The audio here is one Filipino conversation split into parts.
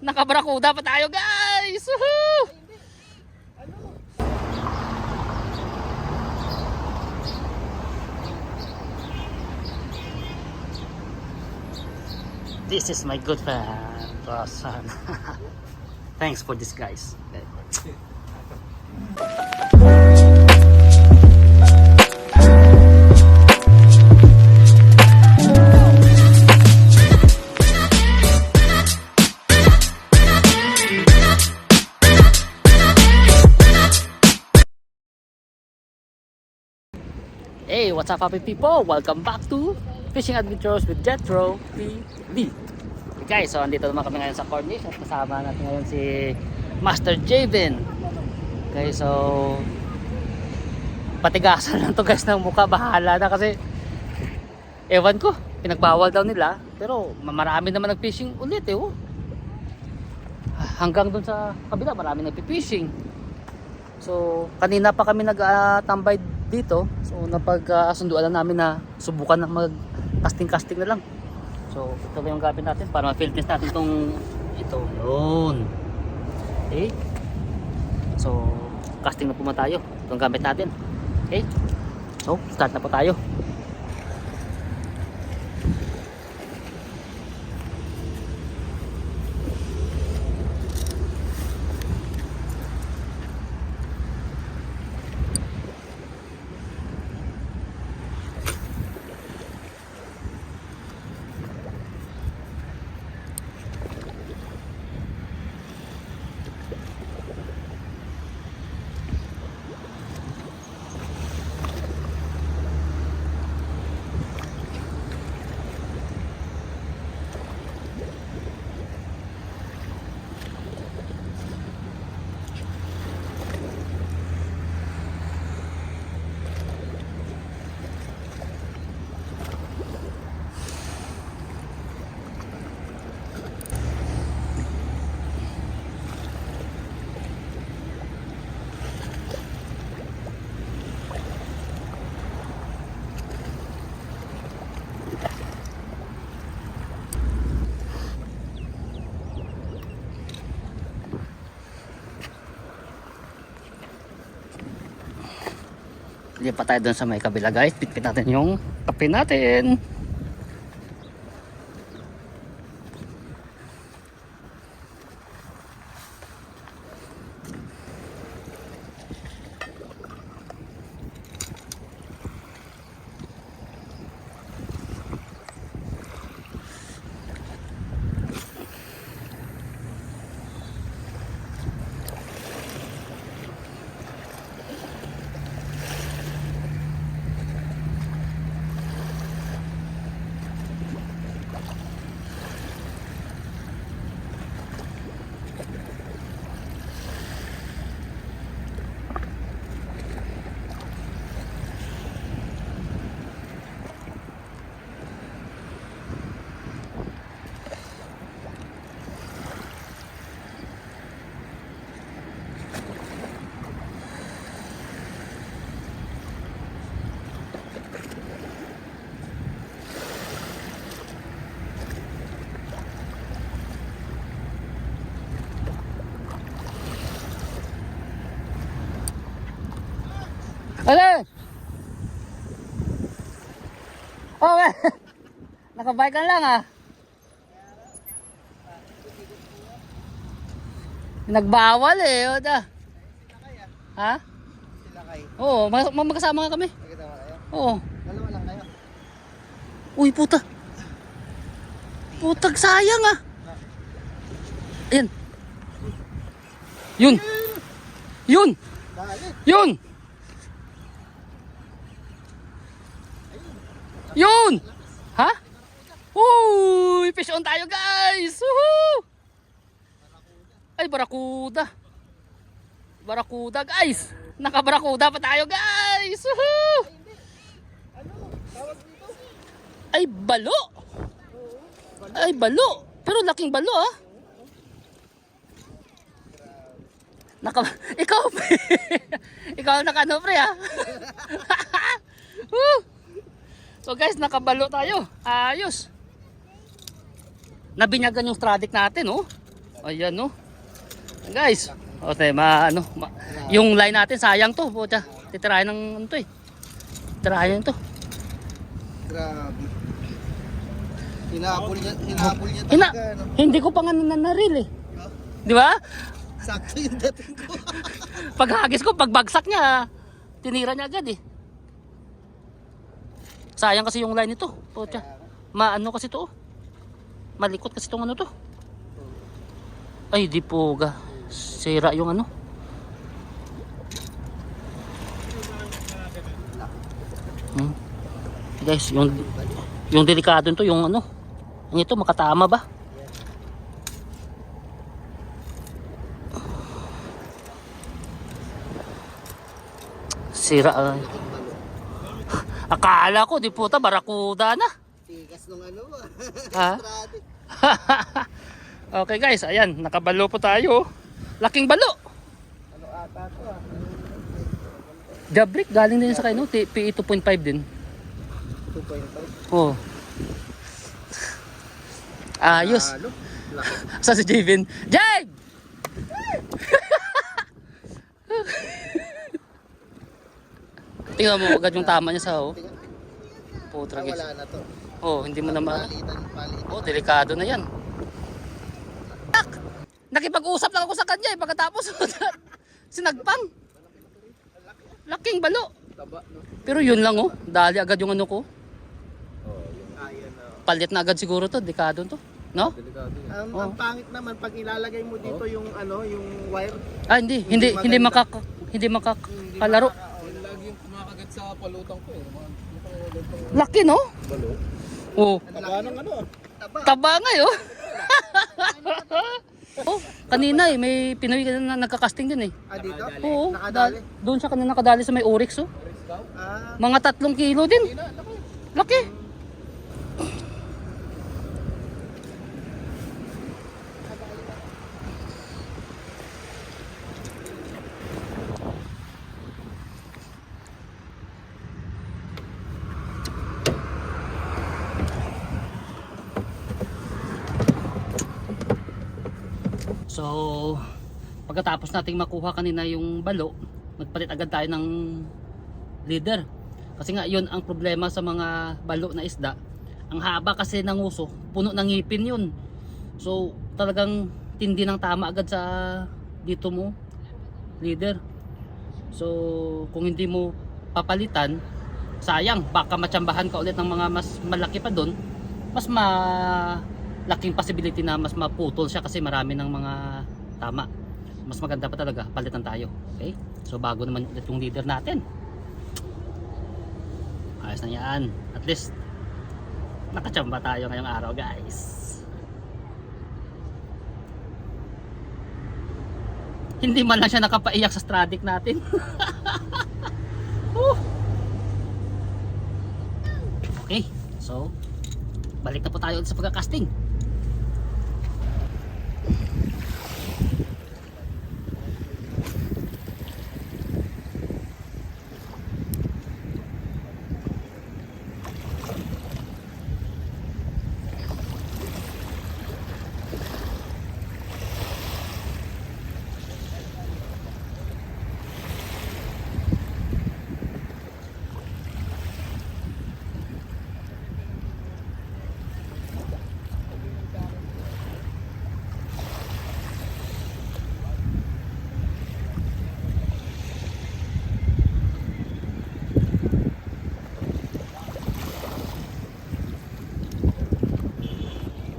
Nakabarakuda pa tayo guys! Woohoo! This is my good friend, Rosan. Thanks for this guys. What's up happy people? Welcome back to Fishing Adventures with Jetro TV. Okay guys, so andito naman kami ngayon sa Cornish at kasama natin ngayon si Master Javen. Okay, so patigasan lang to guys ng mukha, bahala na kasi ewan ko, pinagbawal daw nila pero marami naman nag-fishing ulit eh oh. Hanggang dun sa kabila marami nagpi-fishing. So, kanina pa kami nag-tambay dito. So, napag-sunduan lang namin na subukan na mag-casting-casting na lang. So, ito yung gamit natin para ma-fill test natin itong ito. Yun. Okay. So, casting na po tayo. Itong gamit natin. Okay. So, start na po tayo. Pa tayo dun sa may kabila guys. Pitpit natin yung kape natin. Ano? Oh, eh. Nakabike ka lang ah. Nagbawal eh. O. Ha? Sila kayo. Oo, mag- magkasama nga kami. Kayo? Oo. Dalawa lang kayo. Uy, puta. Putag sayang ah. Ayan. Yun. Yun. Dali. Yun. Yun. Ha? Uy, fish on tayo guys. Woohoo! Ay, barakuda. Barakuda guys. Nakabarakuda pa tayo guys. Woohoo! Ay, balo. Ay, balo. Pero laking balo ah. Naka, ikaw, ikaw nakano, pre, ah. Woo! So, guys, nakabalo tayo. Ayos. Nabinyagan yung stradic natin, oh. Ayan no. Guys, o tayo, ma, ano, ma, yung line natin sayang to, puta. Titirahin ng ano to eh. Titirahin to. Grabe. Hinabol niya, hinabol niya Hina, talaga. No? hindi ko pa nga nanaril eh. Di ba? Sakto yung dating ko. Paghagis ko, pagbagsak niya, tinira niya agad eh. Sayang kasi yung line nito. Puta. Maano kasi to. oh. Malikot kasi tong ano to. Ay, di po ga. Sira yung ano. Hmm. Guys, yung yung delikado to, yung ano. Yung ito makatama ba? Sira. ah. Akala ko, di puta, barakuda na. Tigas nung ano. Ha? Okay guys, ayan, nakabalo po tayo. Laking balo. Ano ata to ah? Jabrik, galing din sa kayo, PE 2.5 din. 2.5. Oh. Ayos. Laki. Sa si Javin. Jave! Tingnan mo agad yung tama niya sa oh. Putra Ah, guys. wala na to. Oh, hindi mo na ma... Oh, delikado na yan. Tak! Nakipag-usap lang ako sa kanya eh, pagkatapos sinagpang. Laking balo. Pero yun lang oh, dali agad yung ano ko. Ayan na. Palit na agad siguro to, dekado to. No? Ang, Oh. ang pangit naman pag ilalagay mo dito yung ano, yung wire. Ah, hindi, hindi, hindi maganda. makak hindi makakalaro. Lagi kumakagat sa palutang ko eh. Laki no? balo. Oh, Taba ng ano? Taba. taba nga eh, oh. oh, kanina eh, may Pinoy na nagka-casting din eh. Ah, dito? Oo, Nakadali? da- doon siya kanina nakadali sa may Oryx oh. Ah, Mga tatlong kilo din. Laki. So, pagkatapos nating makuha kanina yung balo, nagpalit agad tayo ng leader. Kasi nga yun ang problema sa mga balo na isda. Ang haba kasi ng uso, puno ng ngipin yun. So talagang tindi ng tama agad sa dito mo, leader. So kung hindi mo papalitan, sayang, baka matsambahan ka ulit ng mga mas malaki pa doon. Mas malaking possibility na mas maputol siya kasi marami ng mga tama. Mas maganda pa talaga, palitan tayo. Okay? So bago naman ulit yung leader natin. Ayos na yan. At least, nakachamba tayo ngayong araw guys. Hindi man lang siya nakapaiyak sa Stradic natin. Okay, so, balik na po tayo sa pagkakasting.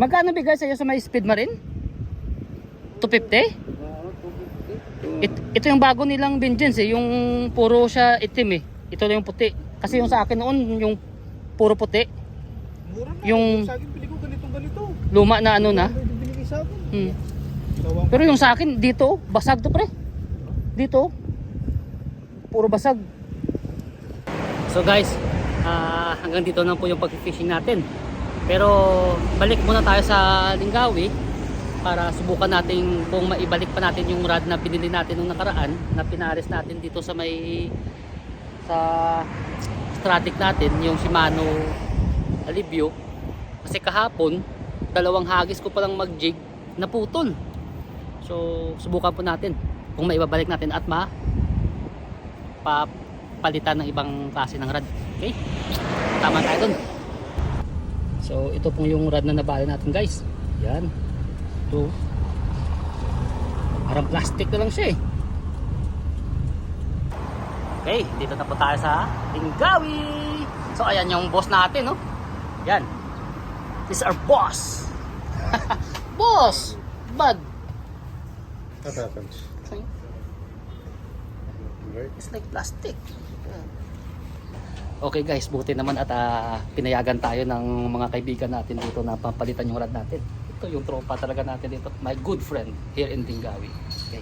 Magkano bigay sa'yo sa may speed marine? 250? It, ito yung bago nilang vengeance eh, yung puro siya itim eh. Ito lang yung puti. Kasi yung sa akin noon, yung puro puti. mura na. Yung Sa akin, pili ko ganitong ganito. luma na ano na. Binigay sa akin? Hmm. Pero yung sa akin, dito, basag to pre. Dito, puro basag. So guys, ah, hanggang dito na po yung pag-fishing natin. Pero balik muna tayo sa Lingawi para subukan natin kung maibalik pa natin yung rod na binili natin nung nakaraan na pinares natin dito sa may sa Stradic natin, yung Shimano Alivio. Kasi kahapon, dalawang hagis ko palang mag-jig naputol. So, subukan po natin kung maibabalik natin at ma papalitan ng ibang klase ng rad. Okay? Tama tayo dun. So, ito pong yung rad na nabali natin guys. Yan. Ito. Parang plastic na lang siya eh. Okay, dito na po tayo sa Lingawi. So, ayan yung boss natin, no? Yan. This is our boss. boss! Bad. What happens? It's like plastic. Okay guys, buti naman at ah, pinayagan tayo ng mga kaibigan natin dito na papalitan yung rad natin. Ito yung tropa talaga natin dito. My good friend here in Dingawi. Okay.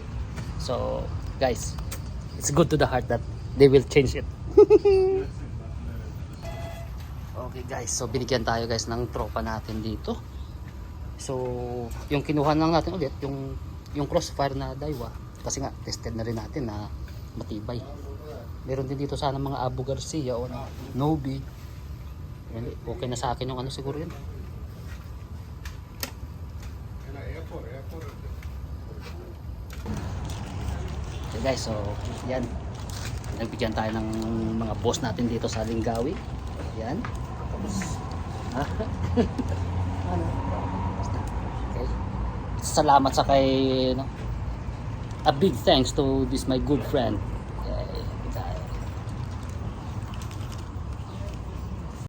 So, guys, it's good to the heart that they will change it. okay guys, so binigyan tayo guys ng tropa natin dito. So, yung kinuha lang natin ulit, yung yung crossfire na Daiwa, kasi nga tested na rin natin na matibay. Meron din dito sana mga Abu Garcia o ano, Nobi. Okay na sa akin yung ano siguro yun. Okay guys, so yan. Nagbigyan tayo ng mga boss natin dito sa Lingawi. Yan. Ano? Okay. Salamat sa kay, no? A big thanks to this my good friend